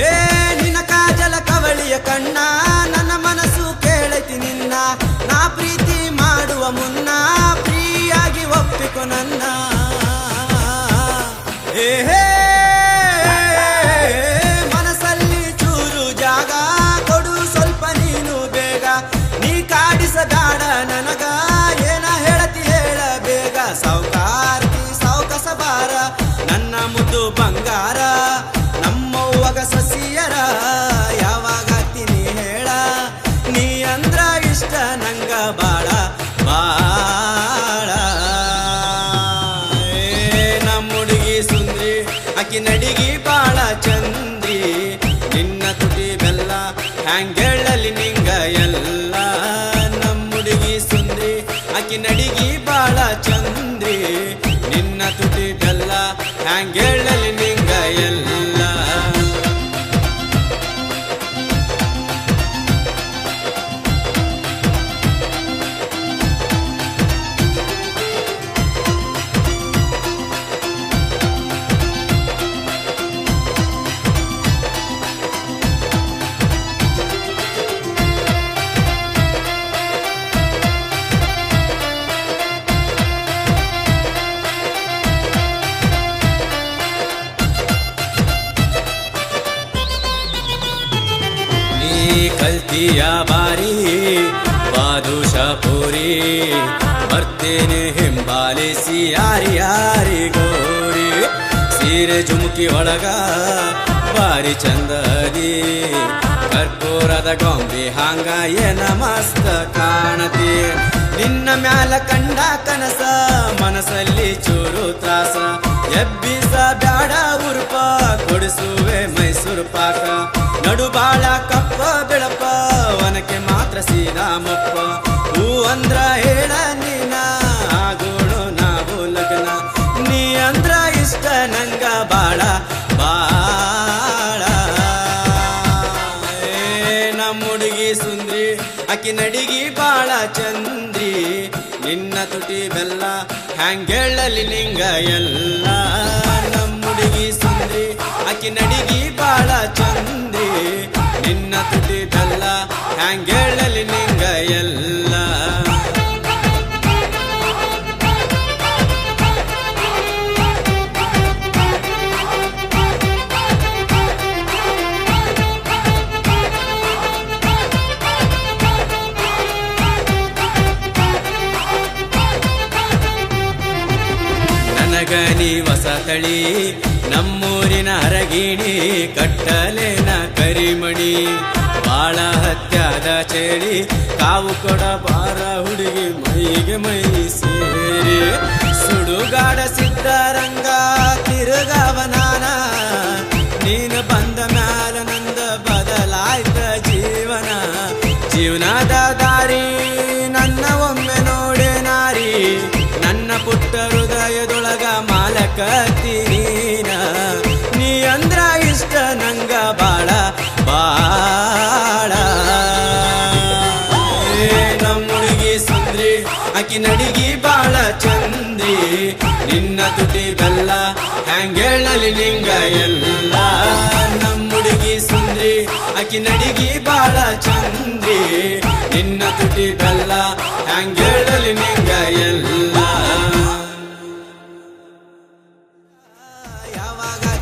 ಏ, ನಿನ್ನ ಕಾಜಲ ಕವಳಿಯ ಕಣ್ಣ, ನನ್ನ ಮನಸ್ಸು ಕೇಳೈತಿ ನಿನ್ನ. ನಾ ಪ್ರೀತಿ ಮಾಡುವ ಮುನ್ನ ಪ್ರಿಯಾಗಿ ಒಪ್ಪಿಕೊ ನನ್ನ. ಏ ಮನಸ್ಸಲ್ಲಿ ಚೂರು ಜಾಗ, ಕೊಡು ಸ್ವಲ್ಪ ನೀನು ಬೇಗ. ನೀ ಕಾಡಿಸದಾಡ ನನಗ, ಏನ ಹೇಳತಿ ಹೇಳ ಬೇಗ. ಸಾವುಕಾರ್ತಿ ಸಾವುಕಸ ಬಾರ ನನ್ನ ಮುದ್ದು ಆಕಿ ನಡಿಗಿ ಬಾಳ ಚಂದ್ರಿ. ನಿನ್ನ ತುಟಿ ಬೆಲ್ಲ ಹ್ಯಾಂಗೇಳಲಿ ನಿಂಗ ಎಲ್ಲ. ನಮ್ಮ ಹುಡುಗಿ ಸುಂದ್ರಿ ಆಕಿ ಕಲ್ತಿಯ ಬಾರಿ, ಬಾದುಷಪುರಿ, ಬರ್ತೇನೆ ಹಿಂಬಾಲಿಸಿ ಯಾರಿ ಯಾರಿ ಗೋರಿ ಸೀರೆ ಜುಮುಕಿ ಒಳಗ ಬಾರಿ ಚಂದದಿ, ಕರ್ಪೂರದ ಗೊಂಬೆ ಹಾಂಗ ಏನ ಮಸ್ತ ಕಾಣತಿ. ನಿನ್ನ ಮ್ಯಾಲ ಕಂಡ ಕನಸ, ಮನಸ್ಸಲ್ಲಿ ಚೂರು ತ್ರಾಸ. ಎಬ್ಬಿಸ ಬ್ಯಾಡ ಉರುಪ, ಕೊಡಿಸುವೆ ಮೈಸೂರು ಪಾಕ. ಮಾತ್ರ ಶ್ರೀರಾಮಪ್ಪ ಹೂ ಅಂದ್ರ ಹೇಳ ನೀನ ಆಗೋಳು ನಾವು ಲಗ್ನ. ನೀ ಅಂದ್ರ ಇಷ್ಟ ನಂಗ ಬಾಳ ಬಾಳ. ನಮ್ಮ ಹುಡುಗಿ ಸುಂದ್ರಿ, ಆಕಿ ನಡಿಗಿ ಬಾಳ ಚಂದ್ರಿ. ನಿನ್ನ ತುಟಿ ಬೆಲ್ಲ ಹ್ಯಾಂಗೇಳಲಿ ನಿಂಗ ಎಲ್ಲ. ನಮ್ಮ ಹುಡುಗಿ ಸುಂದ್ರಿ ಅಕ್ಕಿ ನಡಿಗಿ ಬಾಳ ಚಂದ್ರಿ. ನಿನ್ನ ತುಟಿ ಬೆಲ್ಲ ಹ್ಯಾಂಗೇಳಲಿ ನನಗ ವಸತಳಿ, ನಮ್ಮೂರಿನ ಅರಗಿಣಿ, ಕಟ್ಟಲೇನ ಕರಿಮಣಿ. ಬಾಳ ಹತ್ಯಾದ ಚೇಳಿ, ಕಾವು ಕೊಡ ಬಾರ ಹುಡುಗಿ ಮೈಗೆ ಮೈ ಸೇರಿ. ಸುಡುಗಾಡ ಸಿದ್ಧರಂಗ ತಿರುಗವನಾನ ನೀನ ನೀ ಅಂದ್ರ ಇಷ್ಟ ನಂಗ ಬಾಳ ಬಾಳ. ನಮ್ಮ ಹುಡುಗಿ ಸುಂದ್ರಿ ಆಕಿ ನಡಿಗಿ ಬಾಳ ಚಂದ್ರಿ. ನಿನ್ನ ತುಟಿ ಬೆಲ್ಲ ಹ್ಯಾಂಗೇಳಲಿ ನಿಂಗ?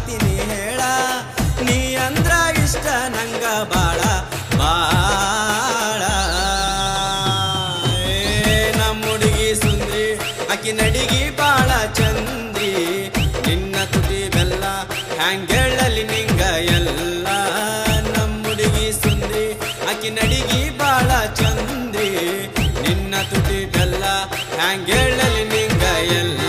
ಯಾವಾಗ ನೀ ಹೇಳ, ನೀ ಅಂದ್ರ ಇಷ್ಟ ನಂಗ ಬಾಳ ಬಾಳ. ನಮ್ಮ ಹುಡುಗಿ ಸುಂದ್ರಿ, ಆಕಿ ನಡಿಗಿ ಬಾಳ ಚಂದ್ರಿ. ನಿನ್ನ ತುಟಿ ಬೆಲ್ಲ ಹ್ಯಾಂಗೇಳಲಿ ನಿಂಗ ಎಲ್ಲ. ನಮ್ಮ ಹುಡುಗಿ ಸುಂದ್ರಿ, ಆಕಿ ನಡಿಗಿ ಬಾಳ ಚಂದ್ರಿ. ನಿನ್ನ ತುಟಿ ಬೆಲ್ಲ ಹ್ಯಾಂಗೇಳಲಿ ನಿಂಗ ಎಲ್ಲ.